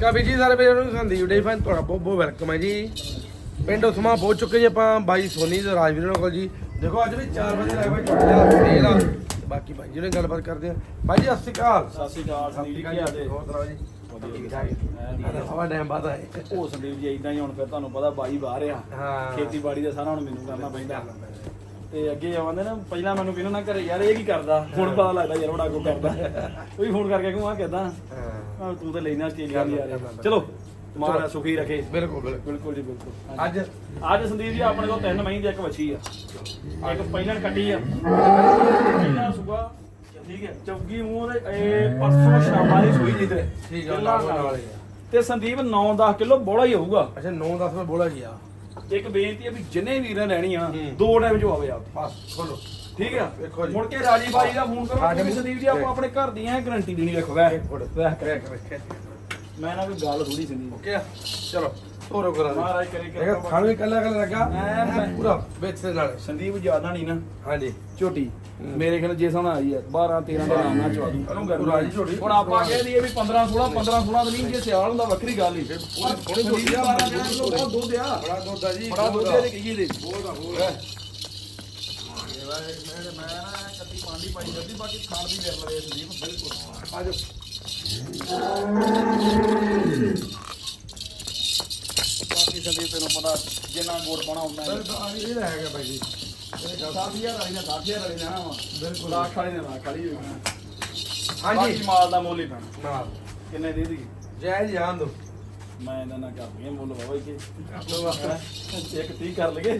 ਕਾਬੀ ਜੀ ਸਾਰੇ ਵੀਰਾਂ ਨੂੰ ਸੰਦੀਪ ਡੇ ਫੈਨ ਤੁਹਾਡਾ ਬਹੁਤ ਬਹੁਤ ਵੈਲਕਮ ਹੈ ਜੀ। ਪਿੰਡ ਉਸਮਾ ਪਹੁੰਚ ਚੁੱਕੇ ਜੀ ਆਪਾਂ ਬਾਈ ਸੋਨੀ ਤੇ ਰਾਜਵੀਰ ਨਾਲ ਕੋਲ ਜੀ। ਦੇਖੋ ਅੱਜ ਵੀ 4 ਵਜੇ ਬਾਈ ਤੁਹਾਡੇ ਨਾਲ ਸੇਲ ਆ। ਤੇ ਬਾਕੀ ਬਾਈ ਜੀ ਨਾਲ ਗੱਲਬਾਤ ਕਰਦੇ ਆ ਬਾਈ ਜੀ ਸਤਿ ਸ਼੍ਰੀ ਅਕਾਲ। ਸਤਿ ਸ਼੍ਰੀ ਅਕਾਲ ਸੰਦੀਪ ਜੀ ਕੀ ਹਾਲ ਜੀ ਹੋਰ ਸੁਣਾਓ ਜੀ? ਵਧੀਆ ਠੀਕ ਹਵਾ ਟਾਈਮ ਬਾਅਦ ਆਏ ਉਹ ਸੰਦੀਪ ਜੀ ਇਦਾਂ ਹੀ ਹੁਣ ਫਿਰ ਤੁਹਾਨੂੰ ਪਤਾ ਬਾਈ ਬਾਹਰ ਆ। ਹਾਂ। ਖੇਤੀਬਾੜੀ ਦਾ ਸਾਰਾ ਹੁਣ ਮੈਨੂੰ ਕਰਨਾ ਪੈਂਦਾ। ਤੇ ਅੱਗੇ ਆਉਂਦੇ ਨਾ ਪਹਿਲਾਂ ਮੈਨੂੰ ਕਹਿੰਦਾ ਨਾ ਘਰੇ ਯਾਰ ਇਹ ਕੀ ਕਰਦਾ? ਹੁਣ ਪਤਾ ਲੱਗਦਾ ਯਾਰ ਬੜਾ ਕੋ ਕਰਦਾ। ਕੋਈ ਫੋਨ ਕਰਕੇ ਕਹੂੰ ਆ ਕਿਦਾਂ ਹਾਂ ਤੂੰ ਤਾਂ ਲੈਣਾ ਆਸਟ੍ਰੇਲੀਆ ਦੀ ਯਾਰ ਚਲੋ। ਮਾਰਾ ਸੁਖੀ ਰੱਖੇ। ਬਿਲਕੁਲ ਬਿਲਕੁਲ। ਬਿਲਕੁਲ ਜੀ ਬਿਲਕੁਲ। ਅੱਜ ਅੱਜ ਸੰਦੀਪ ਜੀ ਆਪਣੇ ਕੋਲ ਤਿੰਨ ਮਹੀਂ ਦੀ ਇੱਕ ਵੱਛੀ ਆ। ਇੱਕ ਪਹਿਲਾਂ ਕੱਟੀ ਆ। ਪਹਿਲਾਂ ਸੁਬਾ ਠੀਕ ਹੈ ਚੌਗੀ ਮੂੰਹ ਦੇ ਇਹ ਪਰਸੋਂ ਸ਼ਾਮਾਂ ਦੀ ਸੂਈ ਜੀ ਤੇ। ਠੀਕ ਆ, ਪਹਿਲਾਂ ਨਾਲ ਵਾਲੇ ਆ। ਤੇ ਸੰਦੀਪ 9-10 ਕਿਲੋ ਬੋਲਾ ਹੀ ਹੋਊਗਾ। ਅੱਛਾ 9 10 ਵਜੇ ਬੋਲਾ ਗਿਆ ਇੱਕ ਬੇਨਤੀ ਹੈ ਵੀ ਜਿੰਨੇ ਵੀਰਾਂ ਲੈਣੀ ਆ। ਦੋ ਟਾਈਮ ਚ ਆਵੇ ਆਪ ਬਸ ਖੋਲੋ। ਠੀਕ ਆ? ਵੇਖੋ ਜੀ। ਮੁੜ ਕੇ ਰਾਜੀ ਬਾਈ ਦਾ ਫੋਨ ਕਰੋ ਕਿਉਂਕਿ ਸੰਦੀਪ ਜੀ ਆਪਾਂ ਆਪਣੇ ਘਰ ਦੀ ਐ ਗਾਰੰਟੀ ਦੇਣੀ ਵੇਖੋ ਵੈ ਵੈ ਮੈਂ ਨਾ ਕੋਈ ਗੱਲ ਥੋੜੀ ਸੰਦੀਪ। ਓਕੇ ਆ? ਚਲੋ। ਤੋਰੋ ਕਰਾ ਦੇ। ਮਹਾਰਾਜ ਕਰੇ ਕਿ ਦੇਖੋ ਖਾਣ ਵੀ ਕੱਲਾ ਕੱਲਾ ਲੱਗਾ ਪੂਰਾ ਵਿੱਚ ਦੇ ਨਾਲ। ਸੰਦੀਪ ਜ਼ਿਆਦਾ ਨਹੀਂ ਨਾ। ਹਾਂਜੀ। ਝੋਟੀ। ਮੇਰੇ ਖਿਆਲ ਜੇ ਸੋਨਾ ਆਈ ਹੈ 12 13 ਦਾ ਨਾਮ ਨਾ ਚਵਾ ਦੂੰ ਉਹਨੂੰ ਪੂਰਾ ਜੀ ਝੋਟੀ। ਹੁਣ ਆਪਾਂ ਕਹਿ ਦਈਏ ਵੀ 15 16 15 16 ਤਾਂ ਨਹੀਂ ਜੇ ਸਿਆਲ ਹੁੰਦਾ ਵੱਖਰੀ ਗੱਲ ਹੀ ਥੋੜੀ ਝੋਟੀ ਆ, ਬਹੁਤ ਦੁੱਧ ਆ। ਬੜਾ ਦੁੱਧ ਆ ਜੀ। ਬੜਾ ਦੁੱਧ ਆ ਤੇ ਕਹੀਏ ਦੇ। ਬਹੁਤ ਆ ਬਹੁਤ ਮੈਂ ਮੈਂ ਕੱਤੀ ਪਾਂਡੀ ਪਾਈ ਜਾਂਦੀ ਬਾਕੀ ਖਾਣ ਦੀ ਵੇਰ ਲਵੇ ਸੰਦੀਪ ਬਿਲਕੁਲ ਆ ਸੰਦੀਪ ਤੈਨੂੰ ਪਤਾ ਜਿੰਨਾ ਗੋੜ ਪਾਣਾ ਹੁੰਦਾ ਹੈ। ਇਹ ਹੈਗਾ ਬਾਈ ਜੀ। ਇਹ ਗੱਲ 10000 ਵਾਲੀ ਨੇ 10000 ਵਾਲੀ ਨੇ ਆਵਾ ਬਿਲਕੁਲ। ਲੱਖ ਵਾਲੀ ਨੇ ਲੱਖ ਵਾਲੀ ਹੋਣਾ ਹਾਂਜੀ। ਬਾਕੀ ਮਾਲ ਦਾ ਮੁੱਲ ਹੀ ਪੈਣਾ। ਨਾਲ ਕਿੰਨੇ ਦੇ ਦੀ ਜੈ ਜੀ ਆਂਦੋ ਮੈਂ ਇਹਨਾਂ ਨਾਲ ਕਰ ਲਈਏ ਮੁੱਲ ਬਾਬਾ ਜੀ। ਇੱਕ 30 ਕਰ ਲਈਏ।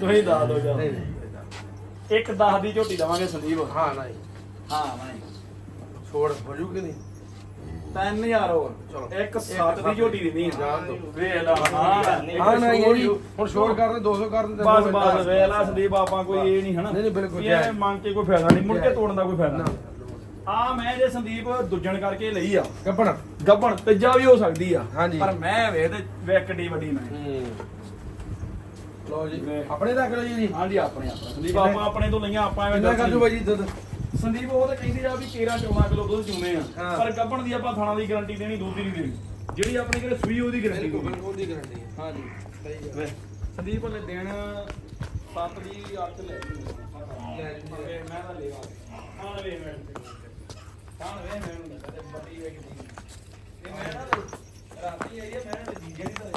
ਤੁਸੀਂ ਦੱਸ ਦਿਓ ਜਾ। ਨਹੀਂ ਨਹੀਂ ਇੱਕ 10 ਦੀ ਝੋਟੀ ਦਵਾਂਗੇ ਸੰਦੀਪ। ਹਾਂ ਨਹੀਂ। ਹਾਂ ਨਹੀਂ। ਛੋੜ ਹੋ ਜੂ ਕਿ ਨਹੀਂ? 3000 ਹੋਰ। ਇੱਕ 7 ਦੀ ਝੋਟੀ ਦੇਣੀ ਦਿਓ। ਵੇਖ ਲਾ ਹਾਂ। ਹਾਂ ਨਹੀਂ ਇਹ ਨਹੀਂ ਹੁਣ ਛੋੜ ਕਰਦੇ 200 ਕਰ ਦਿੰਦੇ ਬਸ ਬਸ ਵੇਖ ਲਾ ਸੰਦੀਪ ਆਪਾਂ ਕੋਈ ਇਹ ਨਹੀਂ ਹਨਾ। ਨਹੀਂ, ਨਹੀਂ, ਬਿਲਕੁਲ ਵੀ ਜਾਇਜ਼। ਮੰਗ ਕੇ ਕੋਈ ਫਾਇਦਾ ਨਹੀਂ ਮੁੜ ਕੇ ਤੋੜਨ ਦਾ ਕੋਈ ਫਾਇਦਾ ਨਾ। ਨਹੀਂ। ਆ ਮੈਂ ਜੇ ਸੰਦੀਪ ਦੁੱਜਣ ਕਰਕੇ ਲਈ ਆ। ਕੱਪਣਾ ਗੱਬਣ ਤੀਜਾ ਵੀ ਹੋ ਸਕਦੀ ਆ। ਹਾਂਜੀ। ਪਰ ਮੈਂ ਵੇਖ ਤੇ ਵੇਖ ਕਿੱਡੀ ਵੱਡੀ ਮੈਂ। ਹੂੰ। ਲਓ ਜੀ। ਆਪਣੇ ਰੱਖ ਲਓ ਜੀ ਹਾਂਜੀ ਆਪਣੇ ਆਪਣੇ। ਸੰਦੀਪ ਆਪਾਂ ਆਪਣੇ ਤੋਂ ਲਈਆਂ ਆਪਾਂ ਐਵੇਂ ਕਿੰਨਾ ਕਰ ਦੂ ਬਾਈ ਜੀ ਦੁੱਧ? ਸੰਦੀਪ ਉਹ ਤਾਂ ਕਹਿੰਦੇ ਆ ਵੀ 13 14 ਕਿਲੋ ਦੁੱਧ ਚੁੰਨੇ ਆ। ਹਾਂ। ਪਰ ਗੱਬਣ ਦੀ ਆਪਾਂ ਥਾਣਾ ਦੀ ਗਾਰੰਟੀ ਦੇਣੀ ਦੁੱਧ ਦੀ ਨਹੀਂ ਦੇਣੀ। ਜਿਹੜੀ ਆਪਣੀ ਕਿਹੜੇ ਸੂਈ ਉਹਦੀ ਗਾਰੰਟੀ ਬਿਲਕੁਲ ਬਿਲਕੁਲ ਦੀ ਗਾਰੰਟੀ ਹੈ। ਹਾਂਜੀ। ਸਹੀ ਵੇ, ਸੰਦੀਪ ਨੇ ਦਿਨ 7 ਦੀ 8 ਲੈ ਲਈ। ਲੈ ਲਈ। ਮੈਂ ਤਾਂ ਲੈ ਆ ਹਾਂ ਵੇ ਮੈਂ ਹਾਂ ਵੇ ਮੈਂ ਨੂੰ ਤੇ ਬੜੀ ਵੇ ਕਿਦੀ ਇਹ ਮੈਂ ਨਾ ਰਾਤੀ ਆਈ ਆ ਮੈਂ ਤੇ ਜੀਜੇ ਨਹੀਂ ਤਾਂ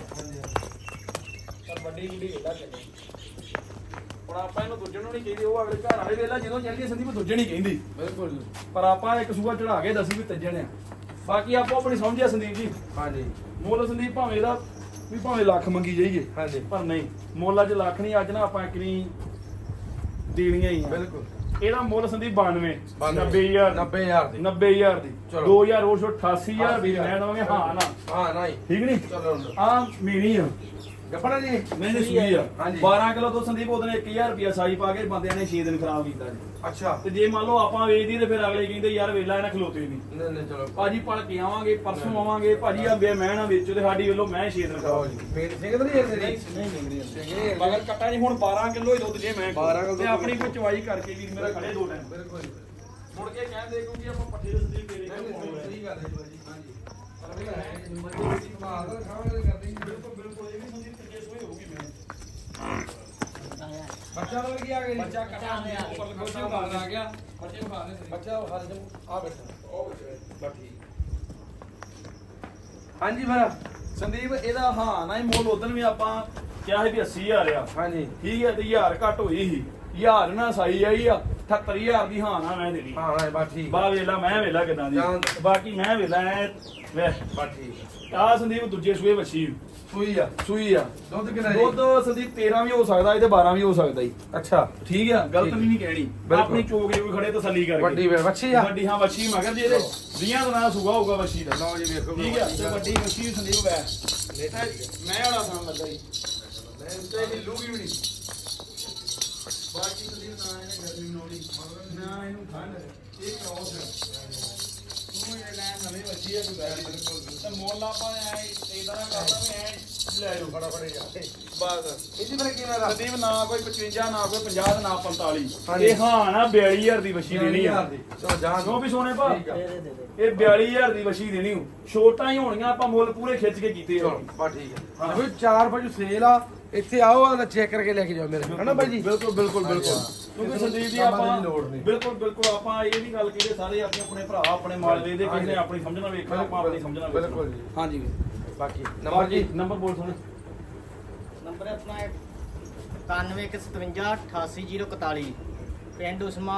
ਪਰ ਵੱਡੀ ਗੁੱਡੀ ਵੇਲਾ ਚੱਲੀ ਆਪਾਂ ਇਹਨੂੰ ਦੂਜੇ ਨੂੰ ਨਹੀਂ ਕਹਿੰਦੇ ਉਹ ਅਗਲੇ ਘਰ ਵਾਲੇ ਵੇਲਾ ਜਦੋਂ ਚੱਲਦੀ ਸੰਦੀਪ ਦੂਜੇ ਨਹੀਂ ਕਹਿੰਦੀ। ਬਿਲਕੁਲ ਪਰ ਆਪਾਂ ਇੱਕ ਸੂਆ ਚੜਾ ਕੇ ਦੱਸੀ ਵੀ ਤੱਜਣ ਆ। ਬਾਕੀ ਆਪੋ ਆਪਣੀ ਸਮਝਿਆ ਸੰਦੀਪ ਜੀ। ਹਾਂਜੀ। ਮੁੱਲ ਸੰਦੀਪ ਭਾਵੇਂ ਇਹਦਾ ਵੀ ਭਾਵੇਂ ਲੱਖ ਮੰਗੀ ਜਾਈਏ। ਹਾਂਜੀ। ਪਰ ਨਹੀਂ ਮੁੱਲ ਅੱਜ ਲੱਖ ਨਹੀਂ ਅੱਜ ਨਾ ਆਪਾਂ ਇੱਕ ਨਹੀਂ ਦੇਣੀਆਂ ਹੀ ਆ। ਬਿਲਕੁਲ। ਇਹਦਾ ਮੁੱਲ ਸੰਦੀਪ 92 90000 90000 90000 ਦੀ। 90000 ਦੀ। ਚਲੋ। 2000 ਹੋਰ ਛੋਟ 88000 ਦੀ। ਮੈਂ ਦਵਾਂਗੇ ਹਾਂ ਨਾ। ਹਾਂ ਨਹੀਂ। ਠੀਕ ਨਹੀਂ? ਚਲੋ। ਆ ਮੀਣੀ ਆ। ਕੱਪਣਾ ਜੀ? ਮੈਂ ਨੇ ਸੂਈ ਆ। ਹਾਂਜੀ। 12 ਕਿਲੋ ਤੋਂ ਸੰਦੀਪ ਉਹਦੇ ਨੇ 1000 ਰੁਪਿਆ ਸਾਈ ਪਾ ਕੇ ਬੰਦਿਆਂ ਨੇ 6 ਦਿਨ ਖਰਾਬ ਕੀਤਾ ਜੀ। ਅੱਛਾ। ਤੇ ਜੇ ਮੰਨ ਲਓ ਆਪਾਂ ਵੇਚਦੀ ਤੇ ਫਿਰ ਅਗਲੇ ਕਹਿੰਦੇ ਯਾਰ ਵੇਲਾ ਇਹਨਾਂ ਖਲੋਤੇ ਨਹੀਂ। ਨਹੀਂ ਨਹੀਂ ਚਲੋ। ਭਾਜੀ ਪੜ ਕੇ ਆਵਾਂਗੇ ਪਰਸੋਂ ਆਵਾਂਗੇ ਭਾਜੀ ਆ ਵੇ ਮੈਂ ਨਾ ਵੇਚੋ ਤੇ ਸਾਡੀ ਵੱਲੋਂ ਮੈਂ 6 ਦਿਨ ਖਰਾਬ ਜੀ। ਮੇਨ ਸਿੰਘ ਤਾਂ ਨਹੀਂ ਇੱਥੇ ਨਹੀਂ ਨਹੀਂ। ਨਹੀਂ ਸਿੰਘ ਮਗਰ ਕੱਟਾ ਜੀ ਹੁਣ 12 ਕਿਲੋ ਹੀ ਦੁੱਧ ਜੇ ਮੈਂ 12 ਕਿਲੋ ਤੇ ਆਪਣੀ ਕੋਈ ਚਵਾਈ ਕਰਕੇ ਵੀਰ ਮੇਰਾ ਖੜੇ ਦੋ ਟਾਈਮ। ਬਿਲਕੁਲ ਜੀ। ਮੁੜ ਕੇ ਕਹਿੰਦੇ ਕਿਉਂਕਿ ਆਪਾਂ ਪੱਠੇ ਦੇ ਸੰਦੀਪ ਤੇਰੇ ਨਹੀਂ ਕੋਲ ਨਹੀਂ ਸਹੀ ਗੱਲ ਹੈ ਜੀ ਹਾਂਜੀ। ਪਰ ਵੀ ਹੈ ਕਿ ਬਿਲਕੁਲ ਕਮਾਲ ਦਾ ਖਾਵਾਂਗੇ ਕਰਦੇ ਬਿਲਕੁਲ ਇਹ ਵੀ ਸੰਦੀਪ ਤੇਰੇ ਸੋਈ ਹੋਊਗੀ ਮੈਂ ਬੱਚਾ ਨਾਲ ਕੀ ਆ ਗਿਆ ਜੀ? ਬੱਚਾ ਕੱਟਾ ਹੋਇਆ ਉੱਪਰ ਬੱਚਾ ਲਗੋ ਬਾਹਰ ਆ ਗਿਆ। ਬੱਚੇ ਨੂੰ ਖਾ ਦੇ ਬੱਚਾ ਖਾ ਦੇ ਆ ਬੈਠਾ ਉਹ ਬੈਠਾ ਬਸ ਠੀਕ। ਹਾਂਜੀ ਭਰਾ ਸੰਦੀਪ ਇਹਦਾ ਹਾਂ ਨਾ ਹੀ ਮੁੱਲ ਉਦੋਂ ਵੀ ਆਪਾਂ ਕਿਹਾ ਸੀ ਵੀ 80000 ਆ। ਹਾਂਜੀ। ਠੀਕ ਹੈ ਤੇ 1000 ਘੱਟ ਹੋਈ ਸੀ। 1000 ਨਾ ਸਾਈ ਆਈ ਆ 78000 ਦੀ ਹਾਂ ਨਾ ਮੈਂ ਦੇਣੀ। ਹਾਂ ਹਾਂ ਬਸ ਠੀਕ ਬਾ ਵੇਲਾ ਮੈਂ ਵੇਲਾ ਕਿਦਾਂ ਦੀ। ਬਾਕੀ ਮੈਂ ਵੇਲਾ ਐ ਵੇ। ਠੀਕ ਆ। ਸੰਦੀਪ ਦੂਜੇ ਸੂਏ ਵੱਛੀ। ਸੂਈ ਆ ਸੂਈ ਆ। ਦੁੱਧ ਕਿੰਨਾ ਜੀ? ਦੁੱਧ ਸੰਦੀਪ 13 ਵੀ ਹੋ ਸਕਦਾ ਇਹ ਤੇ 12 ਵੀ ਹੋ ਸਕਦਾ ਜੀ। ਅੱਛਾ। ਠੀਕ ਆ। ਗਲਤ। ਵੀ ਨਹੀਂ ਕਹਿਣੀ। ਆਪਣੀ ਚੋਕ ਜੇ ਕੋਈ ਖੜੇ ਤਸੱਲੀ ਕਰਕੇ। ਵੱਡੀ ਵੇ ਵੱਛੀ ਆ। ਵੱਡੀ ਹਾਂ ਵੱਛੀ ਮਗਰ ਜੇ ਇਹਦੇ 20 ਦਿਨਾਂ ਦਾ ਸੂਗਾ ਹੋਊਗਾ ਵੱਛੀ ਦਾ। ਲਓ ਜੀ ਵੇਖੋ ਠੀਕ ਆ ਤੇ ਵੱਡੀ ਵੱਛੀ ਸੰਦੀਪ ਵੈ ਮੈਂ ਵਾਲਾ ਸਾਂ ਲੱਗਾ ਜੀ ਤੇ ਹਿੱਲੂਗੀ ਵੀ ਨਹੀਂ ਬਾਕੀ ਸੰਦੀਪ ਨਾ ਇਹਨੇ ਗਰਮੀ ਨੋੜੀ ਨਾ ਇਹਨੂੰ ਠੰਡ ਇਹ ਕ੍ਰੋਸ ਹੈ ਤੂੰ ਇਹ ਲੈ ਨਵੀਂ ਵੱਛੀ ਆ ਕੋਈ ਗੱਲ ਨਹੀਂ ਆਪਾਂ ਐ ਇਦਾਂ ਕਰਦਾ ਵੀ ਐ ਲੈ ਲਓ ਫਟਾਫਟ ਜਾ ਬਸ ਇਹਦੀ ਫਿਰ ਕਿਵੇਂ ਦਾ ਸੰਦੀਪ ਨਾ ਕੋਈ 55 ਨਾ ਕੋਈ 50 ਨਾ 45 ਹਾਂਜੀ। ਇਹ ਹਾਂ ਨਾ 42000 ਦੀ ਵਸ਼ੀ ਦੇਣੀ ਆ ਚਲੋ ਜਾਣ ਕਿਉਂ ਵੀ ਸੋਨੇ ਭਾ ਠੀਕ ਆ। ਇਹ 42000 ਦੀ ਵਸ਼ੀ ਦੇਣੀ ਓ ਛੋਟਾਂ ਹੀ ਹੋਣੀਆਂ, ਆਪਾਂ ਮੁੱਲ ਪੂਰੇ ਖਿੱਚ ਕੇ ਕੀਤੇ ਆ ਬਾ ਠੀਕ ਹੈ ਦੇਖੋ ਚਾਰ ਵਜੇ ਸੇਲ ਆ ਇੱਥੇ ਆਓ ਆ ਚੈੱਕ ਕਰਕੇ ਲੈ ਕੇ ਜਾਓ ਮੇਰੇ ਹਨਾ ਬਾਈ ਜੀ? ਬਿਲਕੁਲ ਬਿਲਕੁਲ ਬਿਲਕੁਲ। ਕਿਉਂਕਿ ਸੰਦੀਪ ਜੀ ਆਪਾਂ ਦੀ। ਬਿਲਕੁਲ ਬਿਲਕੁਲ। ਆਪਾਂ ਇਹ ਵੀ ਗੱਲ ਕਹੀਏ ਸਾਰੇ ਆਪਣੇ ਆਪਣੇ ਭਰਾ ਆਪਣੇ ਮਾਲ ਵੇਚਦੇ ਕਿਸੇ ਨੇ ਆਪਣੀ ਸਮਝਣਾ ਵੇਖਣਾ ਆਪਾਂ ਆਪਣੀ ਸਮਝਣਾ ਵੇਖਣਾ ਬਿਲਕੁਲ ਜੀ। ਹਾਂਜੀ ਬਾਕੀ ਨੰਬਰ ਜੀ। ਨੰਬਰ ਬੋਲ ਸੋਨੇ ਨੰਬਰ ਆਪਣਾ 9157 88041 ਪਿੰਡ ਉਸਮਾ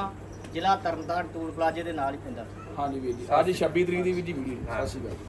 ਜ਼ਿਲ੍ਹਾ ਤਰਨਤਾਰਨ ਟੂਲ ਪਲਾਜ਼ੇ ਦੇ ਨਾਲ ਹੀ ਪੈਂਦਾ। ਹਾਂਜੀ ਵੀਰ ਜੀ। ਅੱਜ 26 ਤਰੀਕ ਦੀ ਵੀਰ ਜੀ ਵੀਡੀਓ। ਸਤਿ ਸ਼੍ਰੀ ਅਕਾਲ।